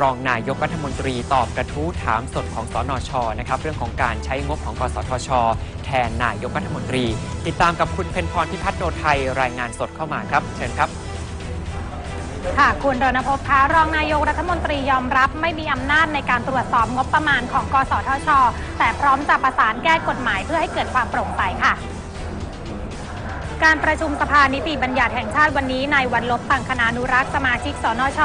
รองนายกรัฐมนตรีตอบกระทู้ถามสดของสนชนะครับเรื่องของการใช้งบของกสทช แทนนายกรัฐมนตรี ติดตามกับคุณเพนพรพิพัฒน์โนไทยรายงานสดเข้ามาครับ เชิญครับค่ะ คุณรณพบคะรองนายกรัฐมนตรียอมรับ ไม่มีอำนาจในการตรวจสอบงบประมาณของกสทช แต่พร้อมจะประสานแก้กฎหมายเพื่อให้เกิดความโปร่งใสค่ะ การประชุมสภานิติบัญญัติแห่งชาติวันนี้นายวันลบตังคณานุรักษ์สมาชิกสนช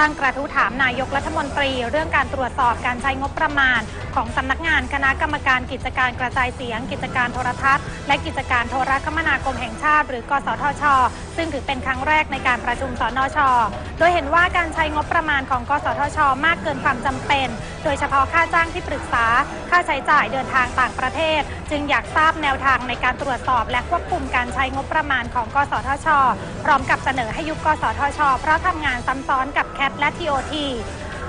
ตั้งกระทู้ถามนายกรัฐมนตรี เรื่องการตรวจสอบการใช้งบประมาณ ของสำนักงานคณะกรรมการกิจการกระจายเสียง กิจการโทรทัศน์ และกิจการโทรคมนาคมแห่งชาติ หรือกสทชซึ่งถือเป็นครั้งแรกในการประชุมสนช โดยเห็นว่าการใช้งบประมาณของกสทช มากเกินความจำเป็น โดยเฉพาะค่าจ้างที่ปรึกษา ค่าใช้จ่ายเดินทางต่างประเทศ จึงอยากทราบแนวทางในการตรวจสอบและควบคุมการใช้งบประมาณของกสทช พร้อมกับเสนอให้ยุบกสทช เพราะทำงานซ้ำซ้อนกับแคทและทีโอที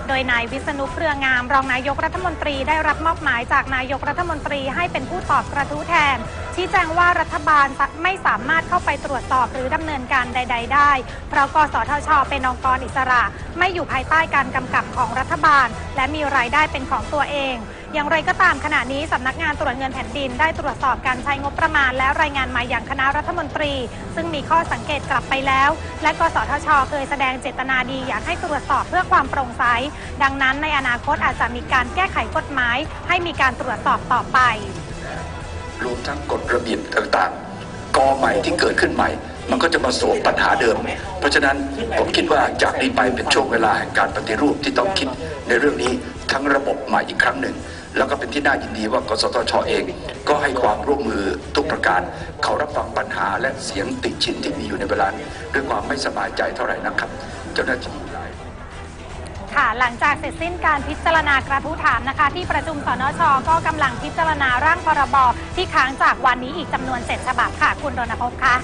โดยนายวิษณุเครืองาม รองนายกรัฐมนตรีได้รับมอบหมายจากนายกรัฐมนตรีให้เป็นผู้ตอบกระทู้แทน ชี้แจงว่ารัฐบาลไม่สามารถเข้าไปตรวจสอบหรือดำเนินการใด ๆ ได้ เพราะกสทช เป็นองค์กรอิสระ ไม่อยู่ภายใต้การกำกับของรัฐบาล และมีรายได้เป็นของตัวเอง อย่างไรก็ตามขณะนี้สำนักงานตรวจเงินแผ่นดินได้ตรวจสอบการใช้งบประมาณ และรายงานมาอย่างคณะรัฐมนตรี ซึ่งมีข้อสังเกตกลับไปแล้ว และกสทช เคยแสดงเจตนาดีอยากให้ตรวจสอบเพื่อความโปร่งใสดังนั้นในอนาคตอาจจะมีการแก้ไขกฎหมาย ให้มีการตรวจสอบต่อไป รวมทั้งกฎระเบียบต่างๆกอใหม่ที่เกิดขึ้นใหม่ มันก็จะมาโสมปัญหาเดิม เพราะฉะนั้นผมคิดว่าจากนี้ไปเป็นช่วงเวลาแห่งการปฏิรูปที่ต้องคิดในเรื่องนี้ทั้งระบบใหม่อีกครั้งหนึ่งแล้วก็เป็นที่น่ายินดีว่ากสทชเอง ก็ให้ความร่วมมือทุกประการ เขารับฟังปัญหาและเสียงติชินที่มีอยู่ในเวลานี้ด้วยความไม่สบายใจเท่าไหร่นะครับ เจ้าหน้าที่ ค่ะ หลังจากเสร็จสิ้นการพิจารณากระทู้ถามนะคะ ที่ประชุมสนชก็กำลังพิจารณาร่างพรบที่ค้างจากวันนี้อีกจำนวน7ฉบับค่ะ คุณรณพงศ์คะ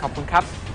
ขอบคุณครับ